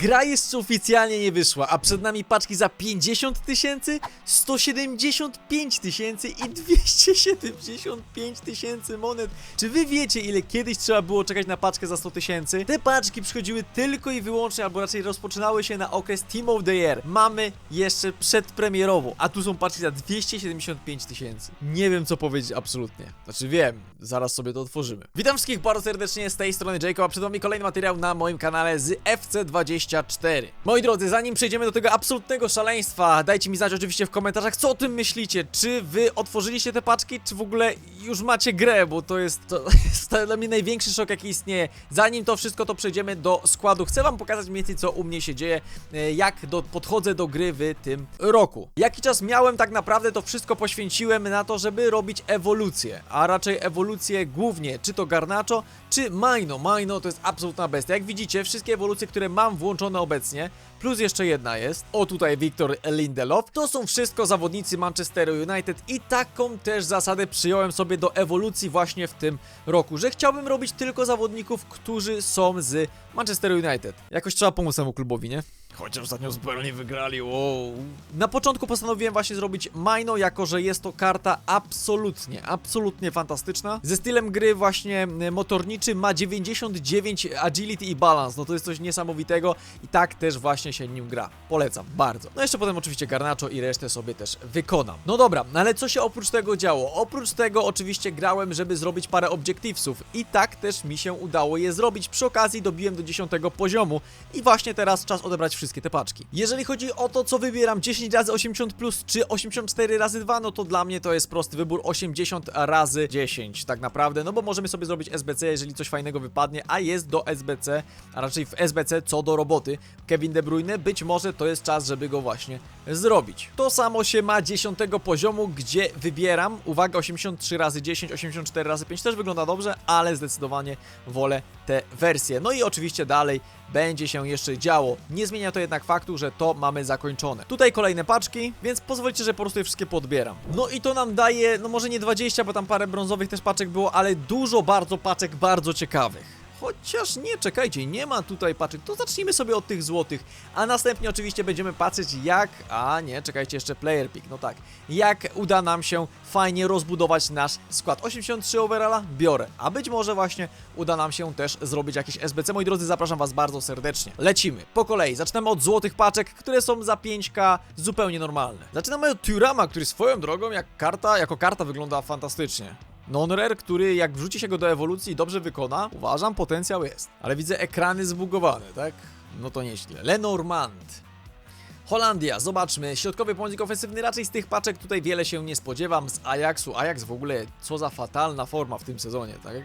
Gra jeszcze oficjalnie nie wyszła, a przed nami paczki za 50 tysięcy, 175 tysięcy i 275 tysięcy monet. Czy wy wiecie, ile kiedyś trzeba było czekać na paczkę za 100 tysięcy? Te paczki przychodziły tylko i wyłącznie, albo raczej rozpoczynały się na okres Team of the Year. Mamy jeszcze przedpremierową, a tu są paczki za 275 tysięcy. Nie wiem, co powiedzieć absolutnie. Znaczy wiem, zaraz sobie to otworzymy. Witam wszystkich bardzo serdecznie, z tej strony Jacob, a przed wami kolejny materiał na moim kanale z FC24. Moi drodzy, zanim przejdziemy do tego absolutnego szaleństwa, dajcie mi znać oczywiście w komentarzach, co o tym myślicie. Czy wy otworzyliście te paczki, czy w ogóle już macie grę, bo to jest, to jest dla mnie największy szok, jaki istnieje. Zanim to wszystko, to przejdziemy do składu. Chcę wam pokazać mniej więcej, co u mnie się dzieje, e, jak do, podchodzę do gry w tym roku. Jaki czas miałem tak naprawdę, to wszystko poświęciłem na to, żeby robić ewolucję, a raczej ewolucję głównie, czy to Garnacho, czy Maino. Maino to jest absolutna bestia. Jak widzicie, wszystkie ewolucje, które mam włączone obecnie, plus jeszcze jedna jest, o tutaj Wiktor Lindelof, to są wszystko zawodnicy Manchesteru United i taką też zasadę przyjąłem sobie do ewolucji właśnie w tym roku, że chciałbym robić tylko zawodników, którzy są z Manchesteru United. Jakoś trzeba pomóc temu klubowi, nie? Chociaż ostatnio zupełnie wygrali, wow. Na początku postanowiłem właśnie zrobić Mino, jako że jest to karta absolutnie, absolutnie fantastyczna. Ze stylem gry właśnie e, motorniczy ma 99 agility i balance, no to jest coś niesamowitego i tak też właśnie się nim gra. Polecam, bardzo. No jeszcze potem oczywiście Garnacho i resztę sobie też wykonam. No dobra, no ale co się oprócz tego działo? Oprócz tego oczywiście grałem, żeby zrobić parę objectivesów i tak też mi się udało je zrobić. Przy okazji dobiłem do 10 poziomu i właśnie teraz czas odebrać wszystkie te paczki. Jeżeli chodzi o to, co wybieram 10 razy 80 plus czy 84 razy 2, no to dla mnie to jest prosty wybór 80 razy 10 tak naprawdę, no bo możemy sobie zrobić SBC, jeżeli coś fajnego wypadnie, a jest do SBC, a raczej w SBC co do roboty Kevin De Bruyne, być może to jest czas, żeby go właśnie zrobić. To samo się ma 10 poziomu, gdzie wybieram, uwaga, 83 razy 10, 84 razy 5 też wygląda dobrze, ale zdecydowanie wolę te wersje. No i oczywiście dalej będzie się jeszcze działo. Nie zmienia to jednak faktu, że to mamy zakończone. Tutaj kolejne paczki, więc pozwólcie, że po prostu je wszystkie podbieram. No i to nam daje, no może nie 20, bo tam parę brązowych też paczek było, ale dużo bardzo paczek bardzo ciekawych. Chociaż nie, czekajcie, nie ma tutaj paczek, to zacznijmy sobie od tych złotych, a następnie oczywiście będziemy patrzeć jak, a nie, czekajcie, jeszcze player pick, no tak, jak uda nam się fajnie rozbudować nasz skład. 83 overalla biorę, a być może właśnie uda nam się też zrobić jakieś SBC. Moi drodzy, zapraszam was bardzo serdecznie. Lecimy, po kolei, zaczynamy od złotych paczek, które są za 5k zupełnie normalne. Zaczynamy od Turama, który swoją drogą, jak karta, jako karta wygląda fantastycznie. Non-rare, który jak wrzuci się go do ewolucji i dobrze wykona, uważam, potencjał jest. Ale widzę ekrany zbugowane, tak? No to nieźle. Lenormand. Holandia, zobaczmy, środkowy pomocnik ofensywny, raczej z tych paczek tutaj wiele się nie spodziewam z Ajaxu. Ajax w ogóle, co za fatalna forma w tym sezonie, tak?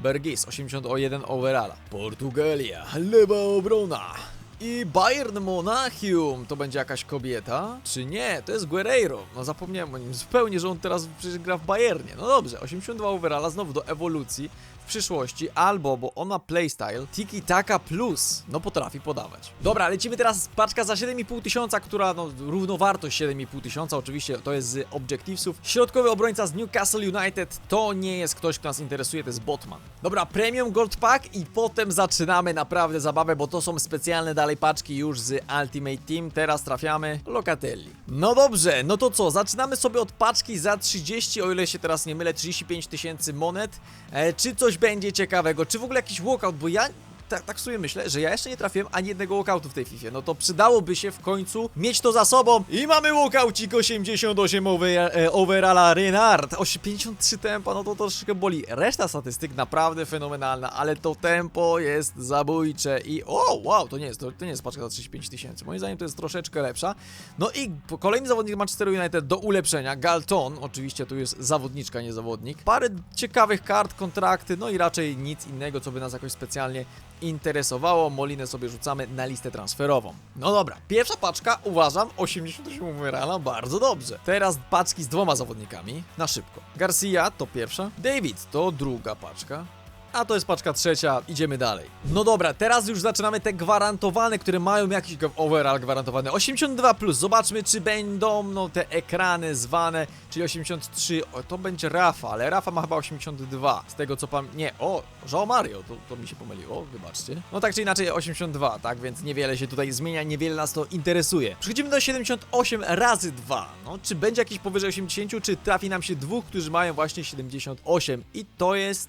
Bergis, 81 overalla. Portugalia, lewa obrona. I Bayern Monachium to będzie jakaś kobieta? Czy nie? To jest Guerreiro. No zapomniałem o nim zupełnie, że on teraz przecież gra w Bayernie. No dobrze, 82 overalla znowu do ewolucji przyszłości, albo, bo on ma playstyle Tiki Taka Plus, no potrafi podawać. Dobra, lecimy teraz paczka za 7,5 tysiąca, która no równowartość 7,5 tysiąca, oczywiście to jest z Objectivesów. Środkowy obrońca z Newcastle United to nie jest ktoś, kto nas interesuje, to jest Botman. Dobra, Premium Gold Pack i potem zaczynamy naprawdę zabawę, bo to są specjalne dalej paczki już z Ultimate Team. Teraz trafiamy Locatelli. No dobrze, no to co, zaczynamy sobie od paczki za 30, o ile się teraz nie mylę, 35 tysięcy monet. E, czy coś będzie ciekawego, czy w ogóle jakiś walkout, bo ja tak, tak sobie myślę, że ja jeszcze nie trafiłem ani jednego walkoutu w tej FIFA. No to przydałoby się w końcu mieć to za sobą. I mamy walkoucik 88 over, e, overalla Renard. 53 tempa, no to troszeczkę boli. Reszta statystyk naprawdę fenomenalna, ale to tempo jest zabójcze i o, wow, to nie jest, to, to nie jest paczka za 35 tysięcy. Moim zdaniem to jest troszeczkę lepsza. No i kolejny zawodnik Manchester United do ulepszenia, Galton, oczywiście tu jest zawodniczka, nie zawodnik. Parę ciekawych kart, kontrakty, no i raczej nic innego, co by nas jakoś specjalnie interesowało. Molinę sobie rzucamy na listę transferową. No dobra, pierwsza paczka, uważam, 88 overalla, bardzo dobrze. Teraz paczki z dwoma zawodnikami, na szybko. Garcia to pierwsza, David to druga paczka. A to jest paczka trzecia, idziemy dalej. No dobra, teraz już zaczynamy te gwarantowane, które mają jakiś overall gwarantowany. 82+, plus. zobaczmy czy będą no te ekrany zwane, czyli 83, o, to będzie Rafa, ale Rafa ma chyba 82, z tego co pam... Nie, o, João Mario, to, to mi się pomyliło, wybaczcie. No tak czy inaczej 82, tak, więc niewiele się tutaj zmienia, niewiele nas to interesuje. Przechodzimy do 78 razy 2, no czy będzie jakiś powyżej 80, czy trafi nam się dwóch, którzy mają właśnie 78 i to jest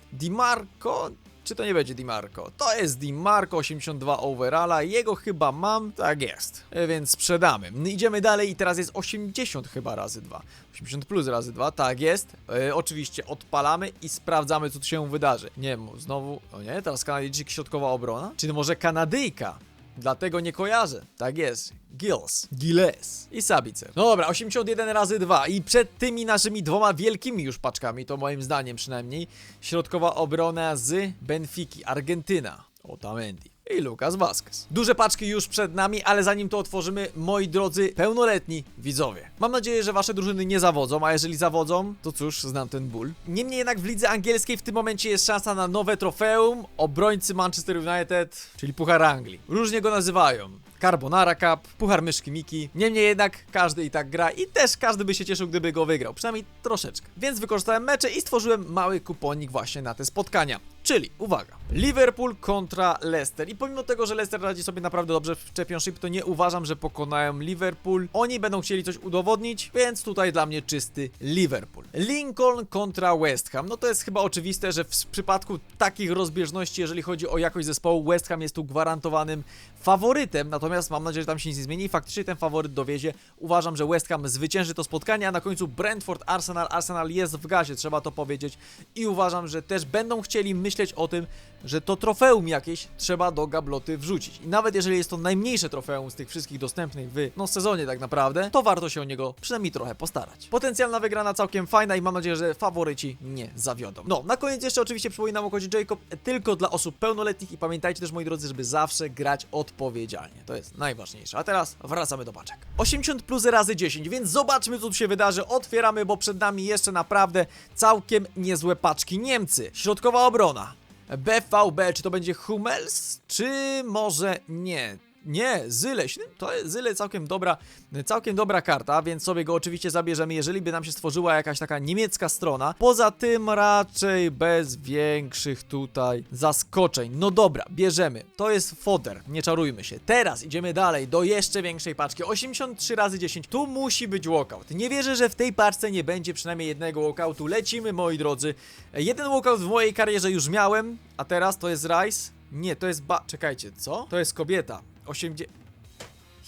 Czy to nie będzie DiMarco? To jest DiMarco 82 overalla, jego chyba mam, tak jest, E, więc sprzedamy. No, Idziemy dalej i teraz jest 80 chyba razy 2. 80 plus razy 2, tak jest. E, oczywiście odpalamy i sprawdzamy co tu się wydarzy. Nie, znowu, o nie, teraz Kanadyjczyk środkowa obrona? Czy może Kanadyjka? Dlatego nie kojarzę. Tak jest. Gills. Gilles. I Sabicer. No dobra, 81 razy 2. I przed tymi naszymi dwoma wielkimi już paczkami, to moim zdaniem przynajmniej, środkowa obrona z Benfiki, Argentyna. Otamendi. I Lucas Vazquez. Duże paczki już przed nami, ale zanim to otworzymy, moi drodzy, pełnoletni widzowie. Mam nadzieję, że wasze drużyny nie zawodzą, a jeżeli zawodzą, to cóż, znam ten ból. Niemniej jednak w lidze angielskiej w tym momencie jest szansa na nowe trofeum. Obrońcy Manchester United, czyli Puchar Anglii. Różnie go nazywają. Carbonara Cup, Puchar Myszki Miki. Niemniej jednak każdy i tak gra i też każdy by się cieszył, gdyby go wygrał. Przynajmniej troszeczkę. Więc wykorzystałem mecze i stworzyłem mały kuponik właśnie na te spotkania. Czyli, uwaga, Liverpool kontra Leicester. I pomimo tego, że Leicester radzi sobie naprawdę dobrze w Championship, to nie uważam, że pokonają Liverpool. Oni będą chcieli coś udowodnić, więc tutaj dla mnie czysty Liverpool. Lincoln kontra West Ham. No to jest chyba oczywiste, że w przypadku takich rozbieżności, jeżeli chodzi o jakość zespołu, West Ham jest tu gwarantowanym faworytem, natomiast mam nadzieję, że tam się nic nie zmieni i faktycznie ten faworyt dowiezie. Uważam, że West Ham zwycięży to spotkanie, a na końcu Brentford, Arsenal. Arsenal jest w gazie, trzeba to powiedzieć i uważam, że też będą chcieli myśleć o tym, że to trofeum jakieś trzeba do gabloty wrzucić. I nawet jeżeli jest to najmniejsze trofeum z tych wszystkich dostępnych w no, sezonie tak naprawdę, to warto się o niego przynajmniej trochę postarać. Potencjalna wygrana całkiem fajna i mam nadzieję, że faworyci nie zawiodą. No, na koniec jeszcze oczywiście przypominam o kodzie Jacob tylko dla osób pełnoletnich i pamiętajcie też moi drodzy, żeby zawsze grać odpowiedzialnie. To jest najważniejsze. A teraz wracamy do paczek. 80 plus razy 10, więc zobaczmy co tu się wydarzy. Otwieramy, bo przed nami jeszcze naprawdę całkiem niezłe paczki. Niemcy, środkowa obrona. BVB, czy to będzie Hummels, czy może nie? Nie, Zyle, to Zyle całkiem dobra, całkiem dobra karta, więc sobie go oczywiście zabierzemy, jeżeli by nam się stworzyła jakaś taka niemiecka strona. Poza tym raczej bez większych tutaj zaskoczeń. No dobra, bierzemy. To jest foder, nie czarujmy się. Teraz idziemy dalej do jeszcze większej paczki. 83 razy 10. Tu musi być walkout. Nie wierzę, że w tej paczce nie będzie przynajmniej jednego walkoutu. Lecimy, moi drodzy. Jeden walkout w mojej karierze już miałem, a teraz to jest Rice. Nie, to jest ba... Czekajcie, co? To jest kobieta. 80...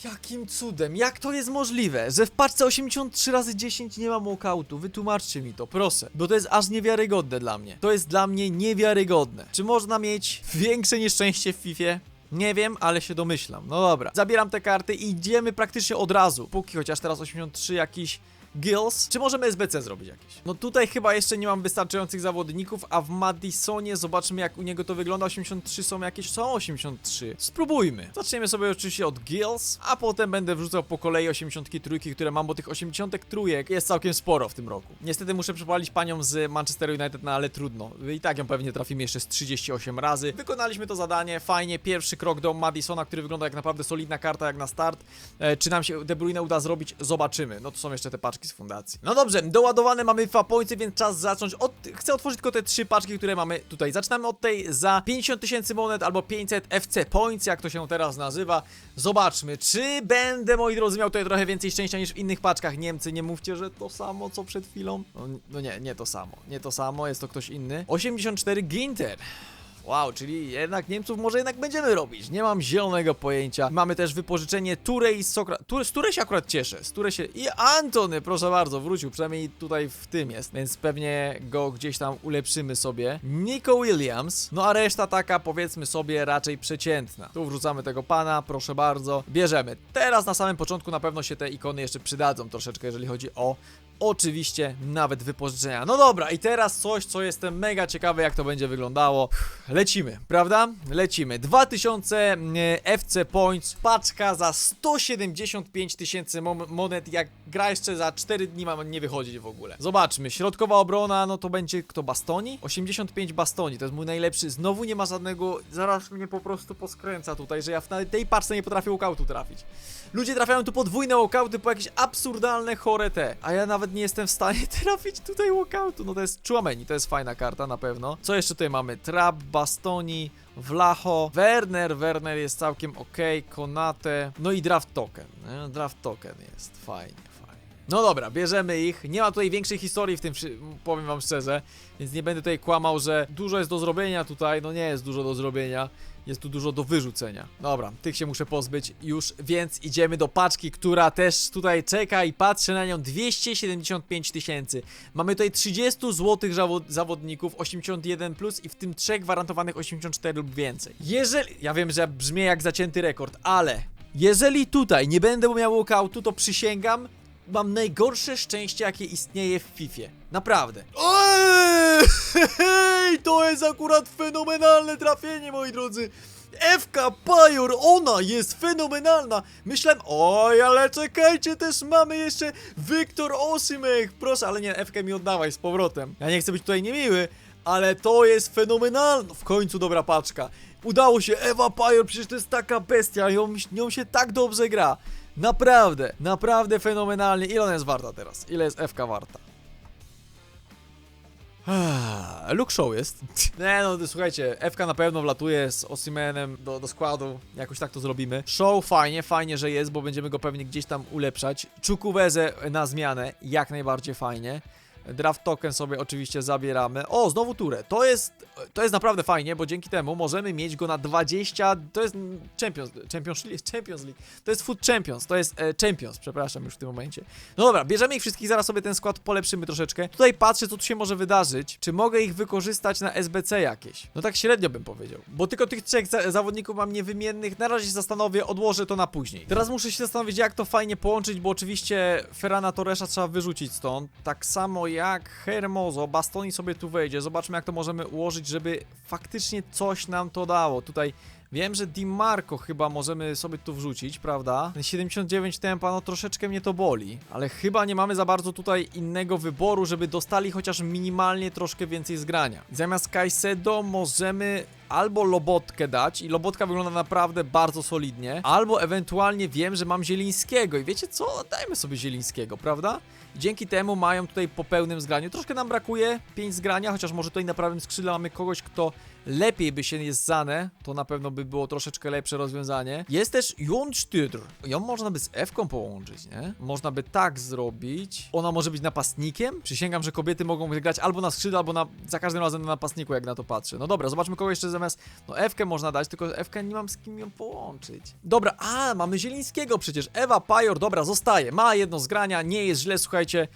Jakim cudem? Jak to jest możliwe, że w paczce 83 razy 10 nie ma walkoutu? Wytłumaczcie mi to, proszę. Bo to jest aż niewiarygodne dla mnie. To jest dla mnie niewiarygodne. Czy można mieć większe nieszczęście w FIFA? Nie wiem, ale się domyślam. No dobra. Zabieram te karty i idziemy praktycznie od razu. Póki chociaż teraz 83 jakiś Gills. Czy możemy SBC zrobić jakieś? No tutaj chyba jeszcze nie mam wystarczających zawodników, a w Madisonie zobaczmy jak u niego to wygląda. 83 są jakieś, są 83. Spróbujmy. Zaczniemy sobie oczywiście od Gills, a potem będę wrzucał po kolei 83, które mam, bo tych 83 jest całkiem sporo w tym roku. Niestety muszę przepalić panią z Manchester United, no ale trudno. I tak ją pewnie trafimy jeszcze z 38 razy. Wykonaliśmy to zadanie, fajnie. Pierwszy krok do Madisona, który wygląda jak naprawdę solidna karta, jak na start. E, czy nam się De Bruyne uda zrobić? Zobaczymy. No to są jeszcze te paczki z fundacji. No dobrze, doładowane mamy pointy, więc czas zacząć od... Chcę otworzyć tylko te trzy paczki, które mamy tutaj. Zaczynamy od tej za 50 tysięcy monet albo 500 FC Points, jak to się teraz nazywa. Zobaczmy, czy będę, moi drodzy, miał tutaj trochę więcej szczęścia niż w innych paczkach. Niemcy, nie mówcie, że to samo, co przed chwilą. No, no nie, nie to samo. Nie to samo, jest to ktoś inny. 84 Ginter. Wow, czyli jednak Niemców może jednak będziemy robić. Nie mam zielonego pojęcia. Mamy też wypożyczenie Ture i Sokra... Ture, z Ture się akurat cieszę. Z Ture się... I Antony, proszę bardzo, wrócił. Przynajmniej tutaj w tym jest. Więc pewnie go gdzieś tam ulepszymy sobie. Nico Williams. No a reszta taka, powiedzmy sobie, raczej przeciętna. Tu wrzucamy tego pana, proszę bardzo. Bierzemy. Teraz na samym początku na pewno się te ikony jeszcze przydadzą troszeczkę, jeżeli chodzi o oczywiście nawet wypożyczenia. No dobra, i teraz coś, co jestem mega ciekawy, jak to będzie wyglądało. Lecimy, prawda? Lecimy. 2000 e, FC Points, paczka za 175 tysięcy mo- monet, jak gra jeszcze za 4 dni mam nie wychodzić w ogóle. Zobaczmy, środkowa obrona, no to będzie kto, Bastoni? 85 Bastoni, to jest mój najlepszy, znowu nie ma żadnego, zaraz mnie po prostu poskręca tutaj, że ja w tej paczce nie potrafię walkoutu trafić. Ludzie trafiają tu podwójne walkouty po jakieś absurdalne chore te, a ja nawet nie jestem w stanie trafić tutaj walkoutu, no to jest Chouameni, to jest fajna karta na pewno. Co jeszcze tutaj mamy? Trap, Bastoni, Vlacho, Werner, Werner jest całkiem ok, Konate, no i draft token, draft token jest, fajnie. No dobra, bierzemy ich. Nie ma tutaj większej historii w tym, powiem wam szczerze, więc nie będę tutaj kłamał, że dużo jest do zrobienia tutaj. No nie jest dużo do zrobienia, jest tu dużo do wyrzucenia. Dobra, tych się muszę pozbyć już, więc idziemy do paczki, która też tutaj czeka i patrzę na nią 275 tysięcy. Mamy tutaj 30 złotych zawodników, 81 plus i w tym trzech gwarantowanych 84 lub więcej. Jeżeli, ja wiem, że brzmię jak zacięty rekord, ale jeżeli tutaj nie będę miał walkoutu, to przysięgam, mam najgorsze szczęście, jakie istnieje w FIFA. Naprawdę. Ej, to jest akurat fenomenalne trafienie, moi drodzy. FK Pajor, ona jest fenomenalna. Myślałem, oj, ale czekajcie, też mamy jeszcze Wiktor Osymech. Proszę, ale nie, FK mi oddawaj z powrotem. Ja nie chcę być tutaj niemiły, ale to jest fenomenalne. W końcu dobra paczka. Udało się, Ewa Pajor, przecież to jest taka bestia, ją, nią się tak dobrze gra. Naprawdę, naprawdę fenomenalnie. Ile ona jest warta teraz? Ile jest FK warta? Luke Show jest. Nie no, słuchajcie, FK na pewno wlatuje z Osimenem do, do składu. Jakoś tak to zrobimy. Show fajnie, fajnie, że jest, bo będziemy go pewnie gdzieś tam ulepszać. Czukuwezę na zmianę, jak najbardziej fajnie. Draft token sobie oczywiście zabieramy. O, znowu turę. To jest, to jest naprawdę fajnie, bo dzięki temu możemy mieć go na 20. To jest Champions, Champions League, Champions League. To jest Food Champions, to jest e, Champions, przepraszam już w tym momencie. No dobra, bierzemy ich wszystkich, zaraz sobie ten skład polepszymy troszeczkę. Tutaj patrzę, co tu się może wydarzyć. Czy mogę ich wykorzystać na SBC jakieś? No tak średnio bym powiedział. Bo tylko tych trzech za zawodników mam niewymiennych. Na razie się zastanowię, odłożę to na później. Teraz muszę się zastanowić, jak to fajnie połączyć, bo oczywiście Ferrana Torresza trzeba wyrzucić stąd. Tak samo jak Hermoso. Bastoni sobie tu wejdzie. Zobaczmy, jak to możemy ułożyć, żeby faktycznie coś nam to dało. Tutaj Wiem, że Di Marco chyba możemy sobie tu wrzucić, prawda? Ten 79 tempa, no troszeczkę mnie to boli, ale chyba nie mamy za bardzo tutaj innego wyboru, żeby dostali chociaż minimalnie troszkę więcej zgrania. Zamiast Caicedo możemy albo Lobotkę dać i Lobotka wygląda naprawdę bardzo solidnie, albo ewentualnie wiem, że mam Zielińskiego i wiecie co? Dajmy sobie Zielińskiego, prawda? Dzięki temu mają tutaj po pełnym zgraniu. Troszkę nam brakuje 5 zgrania, chociaż może tutaj na prawym skrzydle mamy kogoś, kto lepiej by się jest zane, to na pewno by było troszeczkę lepsze rozwiązanie. Jest też Jon Stüdr. Ją można by z F-ką połączyć, nie? Można by tak zrobić. Ona może być napastnikiem? Przysięgam, że kobiety mogą grać albo na skrzydle, albo na, za każdym razem na napastniku, jak na to patrzę. No dobra, zobaczmy kogo jeszcze zamiast... No F-kę można dać, tylko F-kę nie mam z kim ją połączyć. Dobra, a, mamy Zielińskiego przecież. Ewa Pajor, dobra, zostaje. Ma jedno zgrania, nie jest źle, słuchajcie.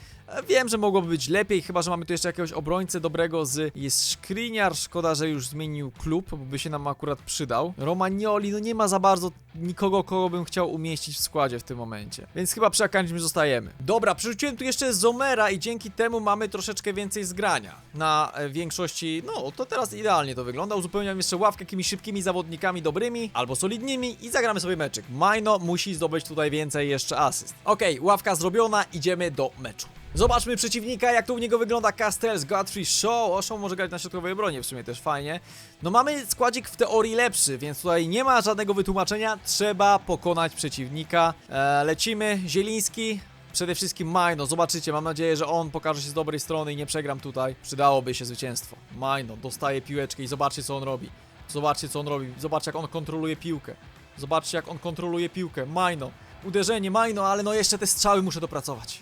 Wiem, że mogłoby być lepiej, chyba że mamy tu jeszcze jakiegoś obrońcę dobrego z... Jest Szkriniar, szkoda, że już zmienił klub, bo by się nam akurat przydał. Romagnoli, no nie ma za bardzo nikogo, kogo bym chciał umieścić w składzie w tym momencie. Więc chyba przy Akandzim zostajemy. Dobra, przerzuciłem tu jeszcze Zomera i dzięki temu mamy troszeczkę więcej zgrania. Na e, większości, no to teraz idealnie to wygląda. Uzupełniam jeszcze ławkę jakimiś szybkimi zawodnikami dobrymi albo solidnymi i zagramy sobie meczyk. Majno musi zdobyć tutaj więcej jeszcze asyst. Okej, ławka zrobiona, idziemy do meczu. Zobaczmy przeciwnika, jak to u niego wygląda Castells, Godfrey Shaw. O, Shaw może grać na środkowej obronie, w sumie też fajnie. No mamy składzik w teorii lepszy, więc tutaj nie ma żadnego wytłumaczenia. Trzeba pokonać przeciwnika. E, lecimy, Zieliński. Przede wszystkim Majno, zobaczycie, mam nadzieję, że on pokaże się z dobrej strony i nie przegram tutaj. Przydałoby się zwycięstwo. Majno dostaje piłeczkę i zobaczcie co on robi. Zobaczcie co on robi, zobaczcie jak on kontroluje piłkę. Zobaczcie jak on kontroluje piłkę. Majno, uderzenie, Majno, ale no jeszcze te strzały muszę dopracować.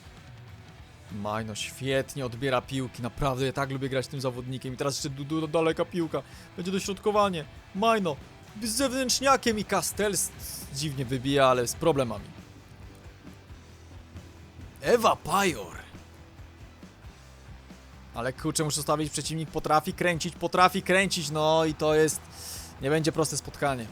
Majno świetnie odbiera piłki, naprawdę ja tak lubię grać tym zawodnikiem i teraz jeszcze du, du, daleka piłka, będzie dośrodkowanie, Majno z zewnętrzniakiem i Castells dziwnie wybija, ale z problemami. Ewa Pajor. Ale kurczę, muszę stawić, przeciwnik potrafi kręcić, potrafi kręcić, no i to jest, nie będzie proste spotkanie.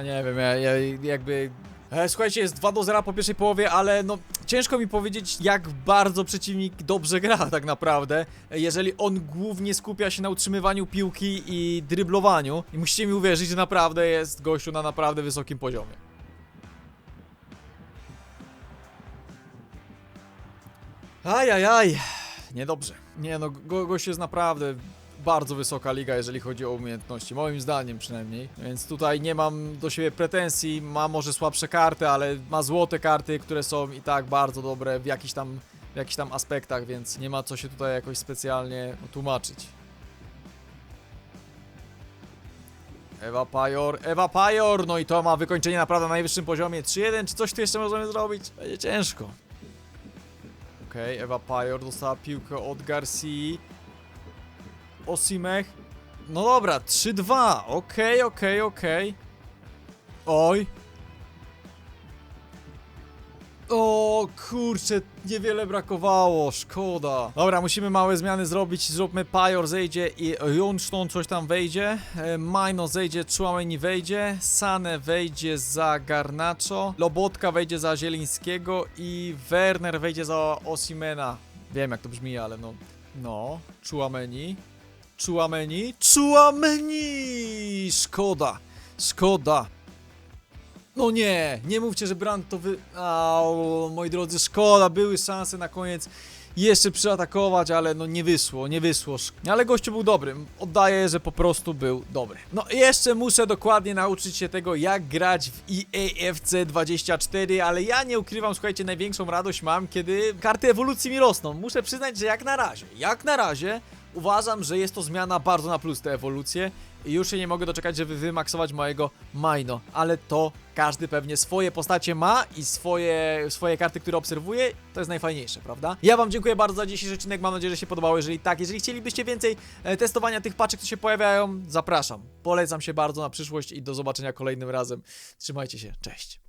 Ja nie wiem, ja, ja jakby... E, słuchajcie, jest 2 do 0 po pierwszej połowie, ale no ciężko mi powiedzieć, jak bardzo przeciwnik dobrze gra tak naprawdę, jeżeli on głównie skupia się na utrzymywaniu piłki i dryblowaniu. I musicie mi uwierzyć, że naprawdę jest gościu na naprawdę wysokim poziomie. Ajajaj, niedobrze. Nie no, go, gość jest naprawdę bardzo wysoka liga, jeżeli chodzi o umiejętności, moim zdaniem przynajmniej. Więc tutaj nie mam do siebie pretensji, ma może słabsze karty, ale ma złote karty, które są i tak bardzo dobre w jakichś tam, w jakichś tam aspektach, więc nie ma co się tutaj jakoś specjalnie tłumaczyć. Ewa Pajor, Ewa Pajor, no i to ma wykończenie naprawdę na najwyższym poziomie. 3-1, czy coś tu jeszcze możemy zrobić? Będzie ciężko. Okej, Ewa Pajor dostała piłkę od Garcia. Osimech. No dobra, 3-2. Okej, okej, okej. Oj. O kurczę, niewiele brakowało, szkoda. Dobra, musimy małe zmiany zrobić. Zróbmy Pajor zejdzie i Jonston coś tam wejdzie. E, Majno zejdzie, Chouameni wejdzie. Sane wejdzie za Garnacho. Lobotka wejdzie za Zielińskiego i Werner wejdzie za Osimena. Wiem jak to brzmi, ale no. No, Chouameni. Chouameni. Chouameni! Szkoda. Szkoda. No nie, nie mówcie, że Brand to wy... Au, moi drodzy, szkoda, były szanse na koniec jeszcze przyatakować, ale no nie wyszło, nie wyszło. Ale gościu był dobry, oddaję, że po prostu był dobry. No jeszcze muszę dokładnie nauczyć się tego, jak grać w EAFC 24, ale ja nie ukrywam, słuchajcie, największą radość mam, kiedy karty ewolucji mi rosną. Muszę przyznać, że jak na razie, jak na razie uważam, że jest to zmiana bardzo na plus te ewolucje i już się nie mogę doczekać, żeby wymaksować mojego Majno, ale to każdy pewnie swoje postacie ma i swoje, swoje karty, które obserwuje, to jest najfajniejsze, prawda? Ja wam dziękuję bardzo za dzisiejszy odcinek, mam nadzieję, że się podobało, jeżeli tak, jeżeli chcielibyście więcej e, testowania tych paczek, które się pojawiają, zapraszam, polecam się bardzo na przyszłość i do zobaczenia kolejnym razem, trzymajcie się, cześć!